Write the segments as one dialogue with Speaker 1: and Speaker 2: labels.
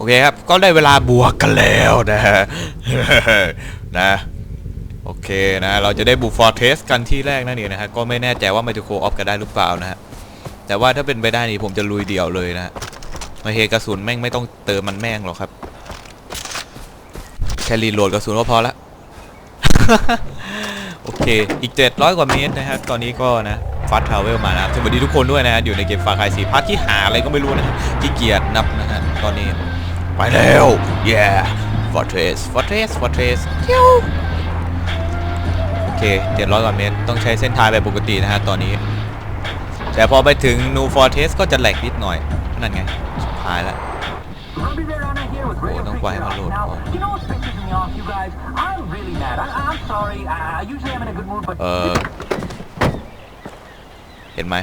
Speaker 1: โอเคครับ ก็ได้เวลาบวกกันแล้วนะฮะนะโอเคนะ เราจะได้บุกฟอร์เทสกันที่แรกนั่นเองนะฮะ ก็ไม่แน่ใจว่ามันจะโคออฟกันได้หรือเปล่านะฮะ แต่ว่าถ้าเป็นไปได้นี่ผมจะลุยเดี่ยวเลยนะฮะมาเฮกระสุนแม่งไม่ต้องเติมมันแม่งหรอกครับ แค่รีโหลดกระสุนก็พอละ โอเค อีก 700 กว่าเมตรนะครับ ตอนนี้ก็นะฟาสทาวเวลมานะครับสวัสดีทุกคนด้วยนะฮะอยู่ในเกมฟาคายสีพาร์ทที่หาอะไรก็ไม่รู้นะฮะขี้เกียจนับนะฮะตอนนี้ ไปแล้วเย่ฟอร์เทสฟอร์เทสฟอร์เทสเที่ยวโอเคเจ็ดร้อยกว่าเมตรต้องใช้เส้นทางแบบปกตินะฮะตอนนี้ แต่พอไปถึงนูฟอร์เทสก็จะแหลกนิดหน่อย นั่นไงสุดท้ายละ
Speaker 2: โอ้ต้องปล่อยให้มันโหลด
Speaker 1: เออเห็นไหม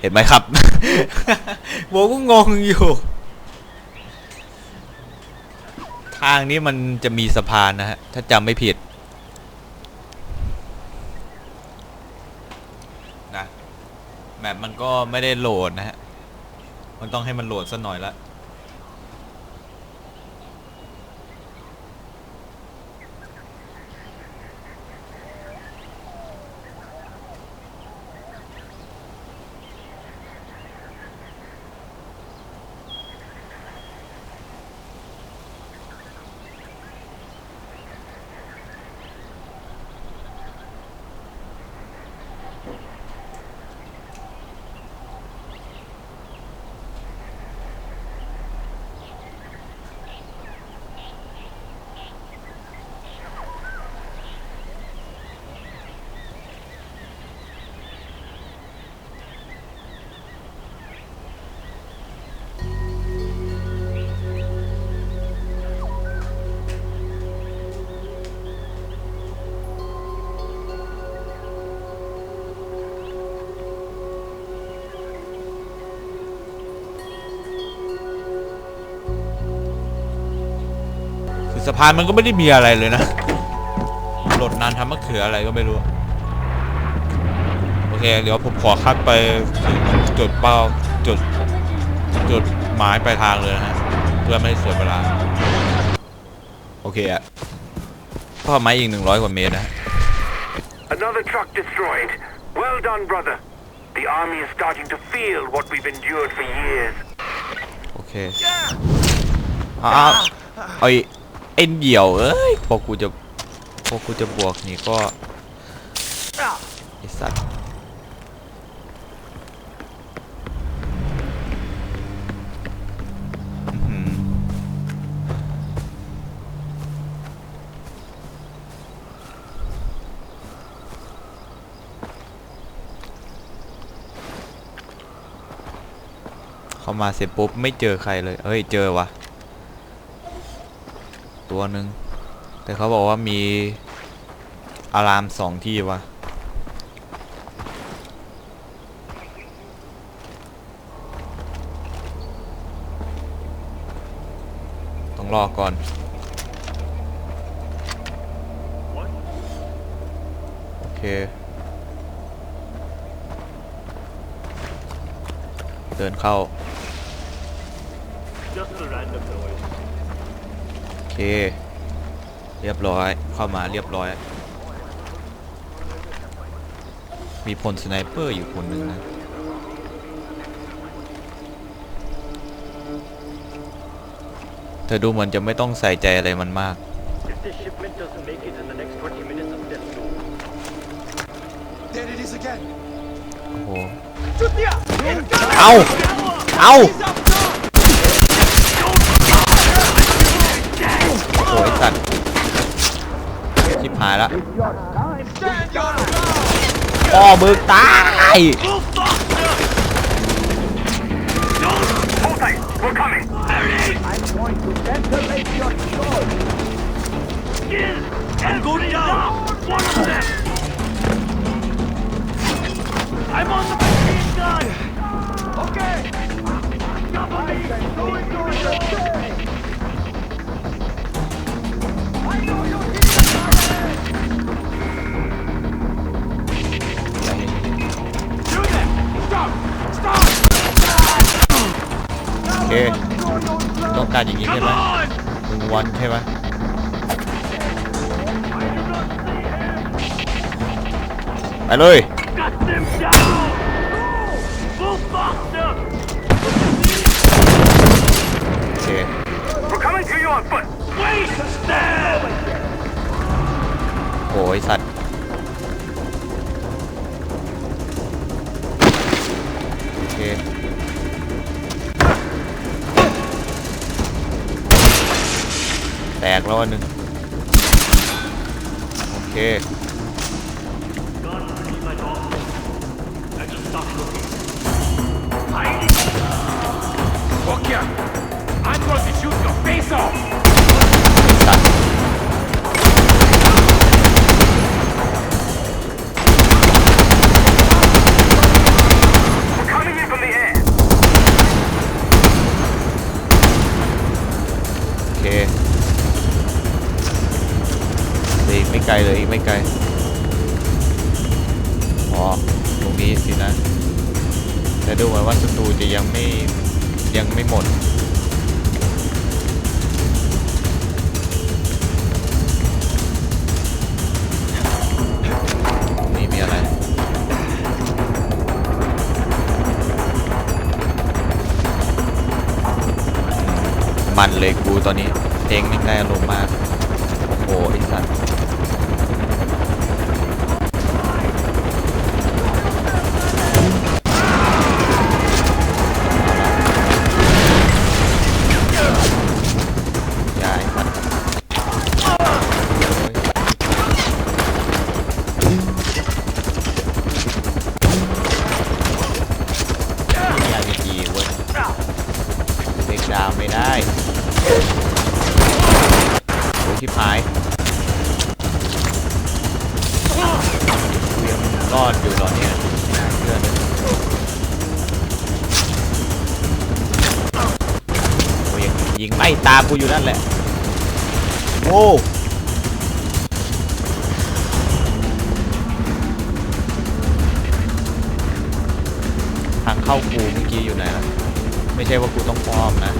Speaker 1: เห็นไหมครับโบก็งงอยู่ ทางนี้มันจะมีสะพานนะฮะ ถ้าจำไม่ผิดนะแมปมันก็ไม่ได้โหลดนะฮะ มันต้องให้มันโหลดสักหน่อยละ สะพานมันก็ไม่ได้มีอะไรเลยนะโหลดนานทำมะเขืออะไรก็ไม่รู้ โอเค เดี๋ยวผมขอคัดไปถึงจุดเป้าจุดจุดหมายปลายทางเลยนะฮะ เพื่อไม่ให้เสียเวลา โอเคอะเป้าหมายอีกหนึ่งร้อยกว่าเมตรนะ
Speaker 3: Another truck destroyed. Well done, brother. The army is starting to feel what we've endured for years.
Speaker 1: โอเคเอาเอาเอาไอ้ไอ้เดี่ยวเอ้ยพอกูจะพอกูจะบวกนี่ก็ไอสัตว์เข้ามาเสร็จปุ๊บไม่เจอใครเลยเอ้ยเจอวะ ตัวหนึ่งแต่เขาบอกว่ามีอารามสองที่วะต้องรอก่อนโอเคเดินเข้า เคเรียบร้อยเข้ามาเรียบร้อย มีพลสไนเปอร์อยู่คนหนึ่งนะเธอดูเหมือนจะไม่ต้องใส่ใจอะไรมันมาก
Speaker 4: If this shipment doesn't make it in the next 20 minutes, I'm dead soon.
Speaker 5: There it is again.
Speaker 1: โอ้โหเอาเอาโอ้โหไอ้สัตว์ชิบ หายละพ่อมึงตาย เคต้องการอย่างนี้ใช่ไหม
Speaker 4: Come on!
Speaker 1: มึงวันใช่ไหม
Speaker 4: I do not see him!
Speaker 1: ไปเลย
Speaker 4: Got them down! Move faster!
Speaker 1: โอเค
Speaker 3: We're coming to you on foot.
Speaker 4: Wait! Stand!
Speaker 1: โอ้ยสัตว์ แตกแล้วอันหนึ่งโอเค
Speaker 4: Gun pretty
Speaker 1: ยังไม่ยังไม่หมด นี่มีอะไร มันเลยกูตอนนี้เพลงไม่ได้อารมณ์มาก โอ้โหไอสัตว์ ยยังยิงไม่ตามกูอยู่นั่นแหละโอ้ทางเข้ากูเมื่อกี้อยู่ไหนล่ะไม่ใช่ว่ากูต้องอ้อมนะ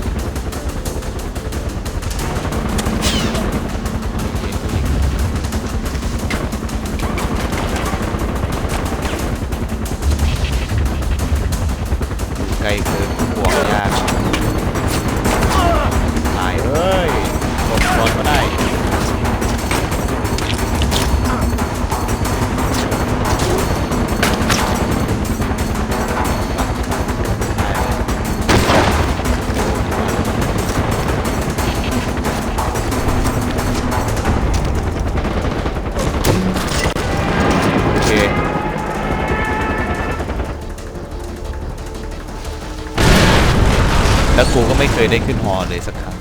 Speaker 1: กูก็ไม่เคยได้ขึ้นฮอเลยสักครั้ง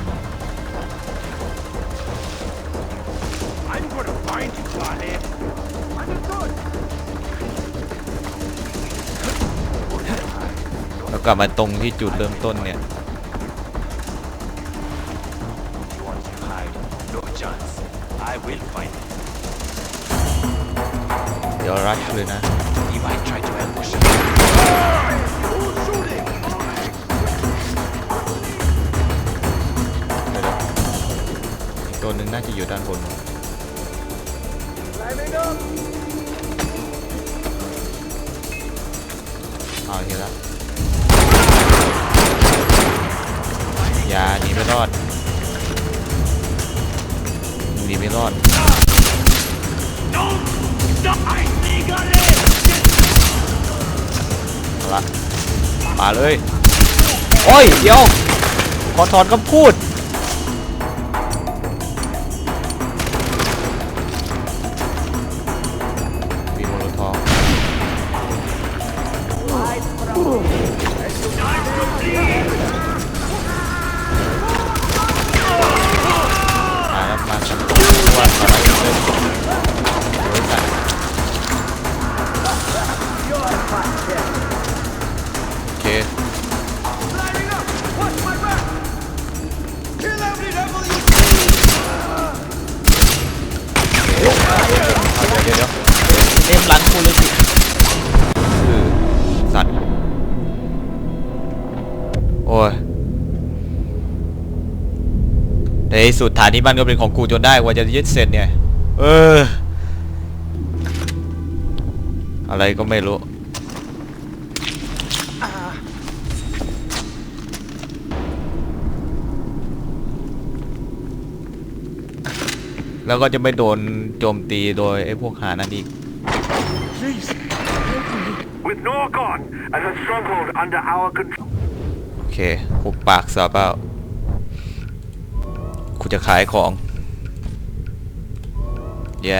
Speaker 1: แล้วกลับมาตรงที่จุดเริ่มต้นเนี่ยเดี๋ยวรัชเลยนะ ตัวหนึ่งน่าจะอยู่ด้านบน
Speaker 5: Climbing up.
Speaker 1: เอาเห็นแล้วอย่าหนีไม่รอดหนีไม่รอด
Speaker 4: Don't die, Nigale!
Speaker 1: เละมาเลย โอ้ย เดี๋ยว ขอถอนคำพูด ในที่สุดฐานที่บ้านก็เป็นของกูจนได้กว่าจะยึดเสร็จเนี่ย เออ อะไรก็ไม่รู้แล้วก็จะไม่โดนโจมตีโดยไอ้พวกหานั่นอีก
Speaker 5: Please, help me.
Speaker 3: With Noor gone and her stronghold under our control.
Speaker 1: โอเคหุบปากซะเปล่า กูจะขายของเย้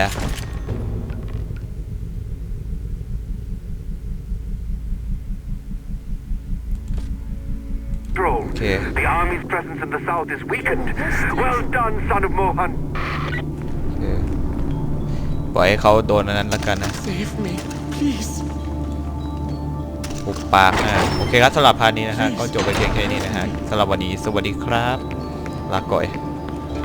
Speaker 1: Okay.
Speaker 3: The army's presence in the south is weakened. Well done, son of Mohan.
Speaker 1: โอเคปล่อยให้เขาโดนอันนั้นแล้วกันนะ
Speaker 5: Save me, please.
Speaker 1: หุบปากนะโอเคครับสำหรับพาร์ทนี้นะฮะก็จบไปเพียงแค่นี้นะฮะสำหรับวันนี้สวัสดีครับ ลาก่อย